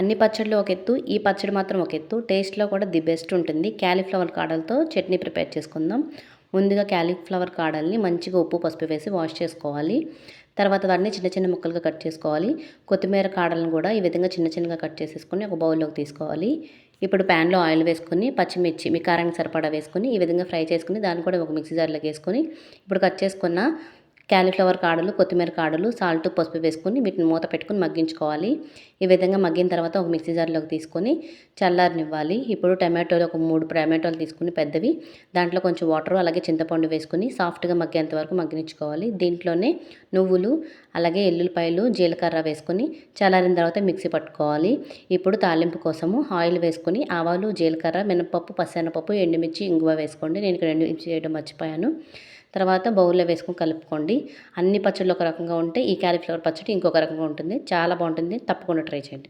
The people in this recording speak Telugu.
అన్ని పచ్చళ్ళు ఒక ఎత్తు ఈ పచ్చడి మాత్రం ఒక ఎత్తు. టేస్ట్లో కూడా ది బెస్ట్ ఉంటుంది. క్యాలీఫ్లవర్ కాడలతో చట్నీ ప్రిపేర్ చేసుకుందాం. ముందుగా క్యాలీఫ్లవర్ కాడల్ని మంచిగా ఉప్పు పసుపు వేసి వాష్ చేసుకోవాలి. తర్వాత వాటిని చిన్న చిన్న ముక్కలుగా కట్ చేసుకోవాలి. కొత్తిమీర కాడలను కూడా ఈ విధంగా చిన్న చిన్నగా కట్ చేసేసుకొని ఒక బౌల్లోకి తీసుకోవాలి. ఇప్పుడు ప్యాన్లో ఆయిల్ వేసుకొని పచ్చిమిర్చి మీ కారానికి సరిపడా వేసుకుని ఈ విధంగా ఫ్రై చేసుకుని దాన్ని కూడా ఒక మిక్సీ జార్లోకి వేసుకొని ఇప్పుడు కట్ చేసుకున్న క్యాలీఫ్లవర్ కాడలు కొత్తిమీర కాడలు సాల్ట్ పసుపు వేసుకుని వీటిని మూత పెట్టుకుని మగ్గించుకోవాలి. ఈ విధంగా మగ్గిన తర్వాత ఒక మిక్సీ జార్లోకి తీసుకొని చల్లారనివ్వాలి. ఇప్పుడు టమాటోలు ఒక మూడు టమాటోలు తీసుకుని పెద్దవి దాంట్లో కొంచెం వాటర్ అలాగే చింతపండు వేసుకుని సాఫ్ట్గా మగ్గేంత వరకు మగ్గించుకోవాలి దీంట్లోనే నువ్వులు అలాగే ఎల్లుల్లిపాయలు జీలకర్ర వేసుకొని చల్లారిన తర్వాత మిక్సీ పట్టుకోవాలి. ఇప్పుడు తాలింపు కోసము ఆయిల్ వేసుకొని ఆవాలు జీలకర్ర మినపప్పు పసెనపప్పు ఎండుమిర్చి ఇంగువ వేసుకోండి. నేను ఇక్కడ ఎండుమిర్చి వేయడం మర్చిపోయాను. తర్వాత బౌల్లో వేసుకొని కలుపుకోండి. అన్ని పచ్చళ్ళు ఒక రకంగా ఉంటే ఈ క్యాలీఫ్లవర్ పచ్చడి ఇంకొక రకంగా ఉంటుంది. చాలా బాగుంటుంది. తప్పకుండా ట్రై చేయండి.